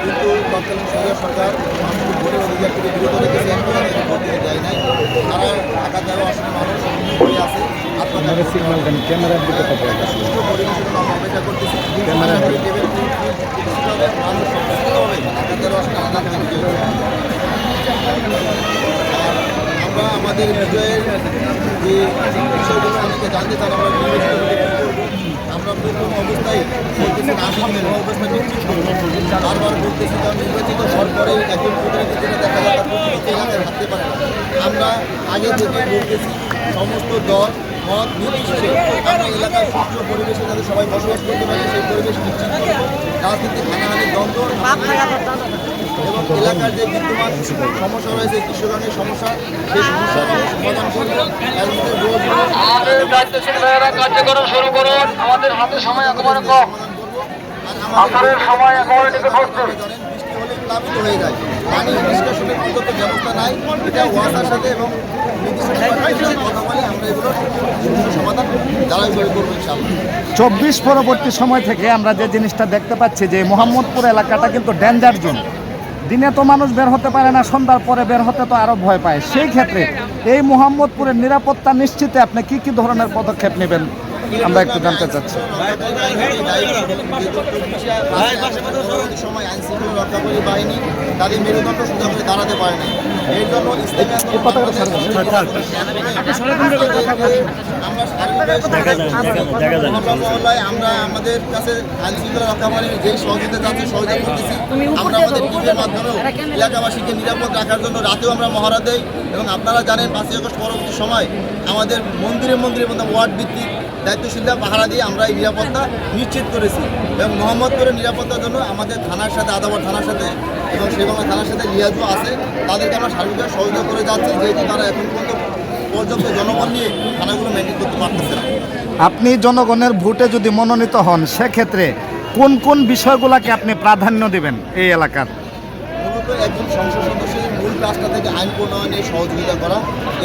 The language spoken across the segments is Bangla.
কিন্তু তৎকালীন সরকার সরকার মানুষকে ভোটের অধিকার থেকে বিরত রেখেছে ভোট দিতে দেয় নাই তারা ঢাকা তেরো আসনে মানুষ ক্যামেরার দিকে আছে। পরিবেশের জন্য আমরা অপেক্ষা করতেছি আশা করি টেবিল প্রতিষ্ঠিত হবে মানুষ সচেতন হবে ঢাকা তেরো আসনে আলাদা করে দিতে হবে। আর আমরা আমাদের বিজয়ের যে বিষয়গুলো অনেকে জানতে চান আমরা আমরা প্রথম অবস্থায় বলতেছি না আসেন অবস্থা নিশ্চিত বারবার বলতেছি কারণ নির্বাচিত পরে একজন প্রতিনিধি দেখা যায় এলাকায় পারে আমরা আগে থেকে বলতেছি, সমস্ত দল, মত নির্বিশেষে আমরা এলাকার সুস্থ পরিবেশে যাতে সবাই বসবাস করতে পারে, সেই পরিবেশ নিশ্চিত করব। রাজনীতি হানাহানি দ্বন্দ্ব এবং এলাকার যে বিদ্যমান সমস্যা রয়েছে কৃষকানের সমস্যা সেই সমস্যার সমাধান করব কার্যক্রম শুরু করুন। আমাদের হাতে সময় একেবারে কম। আসরের সময় একেবারে নিকটবর্তী প্লাবিত হয়ে যায়। পানি নিষ্কাশনের ব্যবস্থা নাই। এটা ওয়াসার সাথে এবং চব্বিশ পরবর্তী সময় থেকে আমরা যে জিনিসটা দেখতে পাচ্ছি যে মোহাম্মদপুর এলাকাটা কিন্তু ডেঞ্জার জোন দিনে তো মানুষ বের হতে পারে না, সন্ধ্যার পরে বের হতে তো আরও ভয় পায়। সেই ক্ষেত্রে এই মোহাম্মদপুরের নিরাপত্তা নিশ্চিতে আপনি কি কি ধরনের পদক্ষেপ নেবেন? আমরা একটু জানতে চাচ্ছি। সময় আইন শৃঙ্খলা রক্ষাকারী বাহিনী তাদের মেরুদণ্ড সোজা করে দাঁড়াতে পারে না। এর জন্য আমরা আমাদের কাছে আইন শৃঙ্খলা রক্ষাকারী যে সহযোগিতা যাচ্ছে সহযোগিতা করতেছি। আমরা আমাদের টিমের মাধ্যমেও এলাকাবাসীকে নিরাপদ রাখার জন্য রাতেও আমরা মহড়া দেই। এবং আপনারা জানেন পাঁচই আগস্ট পরবর্তী সময় আমাদের মন্দিরে মন্দিরের মধ্যে ওয়ার্ড ভিত্তিক দায়িত্বশীলরা পাহারা দিয়ে আমরা এই নিরাপত্তা নিশ্চিত করেছি এবং মোহাম্মদপুরের নিরাপত্তার জন্য আমাদের থানার সাথে আদাবর থানার সাথে এবং সেবাংলা থানার সাথে লিয়াজও আছে। তাদেরকে আমরা সার্বিকভাবে সহযোগিতা করে যাচ্ছি যেহেতু তারা এখন পর্যন্ত পর্যন্ত জনগণ নিয়ে থানাগুলো মেনটেন করতে পারতেছে না। আপনি জনগণের ভোটে যদি মনোনীত হন সেক্ষেত্রে কোন কোন বিষয়গুলোকে আপনি প্রাধান্য দেবেন এই এলাকার? মূলত একজন সংসদ সদস্যের মূল কাজটা থেকে আইন প্রণয়নে সহযোগিতা করা।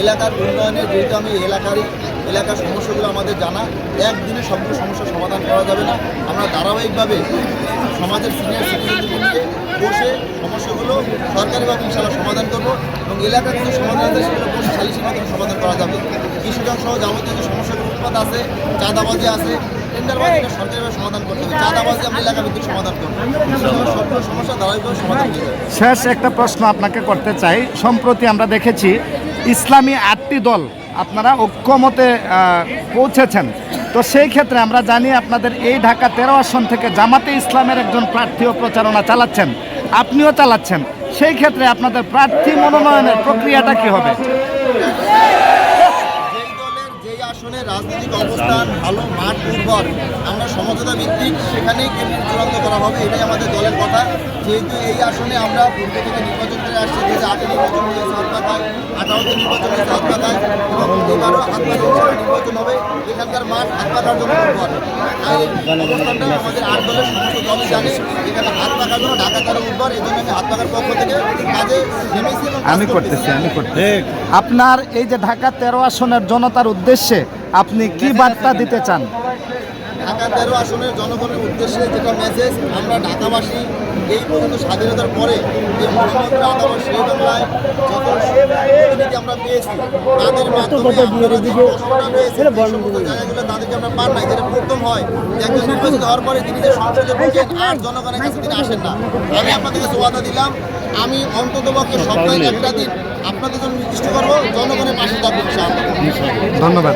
এলাকার উন্নয়নে যেহেতু আমি এলাকারই এলাকার সমস্যাগুলো আমাদের জানা। একদিনে সবগুলো সমস্যার সমাধান করা যাবে না। আমরা ধারাবাহিকভাবে সমাজের সিনিয়র সিটিজেনদের নিয়ে বসে সমস্যাগুলো সরকারিভাবে ইনশাল্লাহ সমাধান করব এবং এলাকার কিছু সমাধান আছে সেগুলো বসে সালিসি মাধ্যমে সমাধান করা যাবে। কৃষিকাজ সহ যাবতীয় যে সমস্যাগুলো উৎপাদ আছে, চাঁদাবাজি আছে টেন্ডারবাজি সরকারিভাবে সমাধান করতে হবে। চাঁদাবাজি আমরা এলাকা ভিত্তিক সমাধান করব। সবগুলো সমস্যা ধারাবাহিকভাবে সমাধান হয়ে শেষ একটা প্রশ্ন আপনাকে করতে চাই। সম্প্রতি আমরা দেখেছি ইসলামী আটটি দল আপনারা ঐক্যমতে পৌঁছেছেন। তো সেই ক্ষেত্রে আমরা জানি আপনাদের এই ঢাকা তেরো আসন থেকে জামাতে ইসলামের একজন প্রার্থীও প্রচারণা চালাচ্ছেন। আপনিও চালাচ্ছেন। সেই ক্ষেত্রে আপনাদের প্রার্থী মনোনয়নের প্রক্রিয়াটা কি হবে? রাজনৈতিক অবস্থান ভালো, মাঠ উর্বর আমরা সমঝোতা ভিত্তিক, সেখানেই কেন্দ্র চূড়ান্ত করা হবে, এটাই আমাদের দলের কথা। যেহেতু এই আসনে আমরা পূর্ব থেকে নির্বাচন করে আসছি দু হাজার আটে নির্বাচন হয়েছে হাতপাতায় আঠারোতে নির্বাচন হয়েছে হাতপাতায় এবং এবারও হাতপাতা নির্বাচন হবে। এখানকার মাঠ হাতপাতার জন্য উর্বর আর এই অবস্থানটা আমাদের আট দলের সমস্ত দলই জানে এখানে হাত পাকার জন্য ঢাকা তারা উর্বর এই জন্য আমি হাত পাকার পক্ষ থেকে কাজে নেমেছি আমি করতেছি। আমি করতেছি। আপনার এই যে ঢাকা তেরো আসনের জনতার উদ্দেশ্যে আপনি কি বার্তা দিতে চান? ঢাকা তেরো আসনের জনগণের উদ্দেশ্যে যেটা মেসেজ আমরা ঢাকাবাসী এই পর্যন্ত স্বাধীনতার পরে যে মোহাম্মদ আদালত সেই বাংলায় যত প্রতিনিধি আমরা পেয়েছি তাদের মাধ্যমে আপনারা যে কষ্টটা সমস্ত জায়গাগুলো তাদেরকে আমরা পান নাই যেটা প্রথম হয় যে একজন নির্বাচিত হওয়ার পরে তিনি যে সংসদে ঢুকেন আর জনগণের কাছে তিনি আসেন না। আমি আপনাদের কাছে ওয়াদা দিলাম আমি অন্তত পক্ষে সপ্তাহে একটা দিন আপনাদের জন্য নির্দিষ্ট করব জনগণের পাশে থাকব ধন্যবাদ।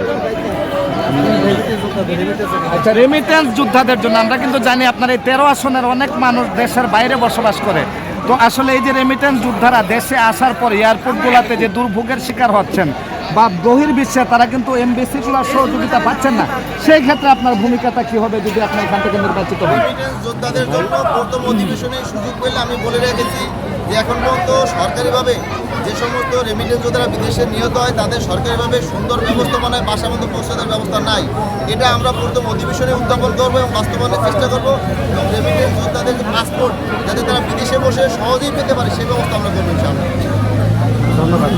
আচ্ছা রেমিটেন্স যোদ্ধাদের জন্য, আমরা কিন্তু জানি আপনার এই তেরো আসনের অনেক মানুষ দেশের বাইরে বসবাস করে। তো আসলে এই যে রেমিটেন্স যোদ্ধারা দেশে আসার পর এয়ারপোর্টগুলোতে যে দুর্ভোগের শিকার হচ্ছেন বা বহির্বিশ্বে তারা কিন্তু এমবিসিগুলোর সহযোগিতা পাচ্ছেন না, সেই ক্ষেত্রে আপনার ভূমিকাটা কি হবে যদি আপনি এখান থেকে নির্বাচিত হন? যোদ্ধাদের জন্য প্রথম অধিবেশনে সুযোগ পেলে আমি বলে রেখেছি যে এখন পর্যন্ত সরকারিভাবে যে সমস্ত রেমিটেন্স যোদ্ধারা বিদেশে নিহত হয়, তাদের সরকারিভাবে সুন্দর ব্যবস্থাপনায় বাসার মধ্যে পৌঁছে ব্যবস্থা নাই। এটা আমরা প্রথম অধিবেশনে উত্থাপন করব এবং বাস্তবায়নের চেষ্টা করব এবং রেমিটেন্স যোদ্ধাদের যে পাসপোর্ট যাতে তারা বিদেশে বসে সহজেই পেতে পারে সে ব্যবস্থা আমরা করব ইনশাআল্লাহ। ধন্যবাদ।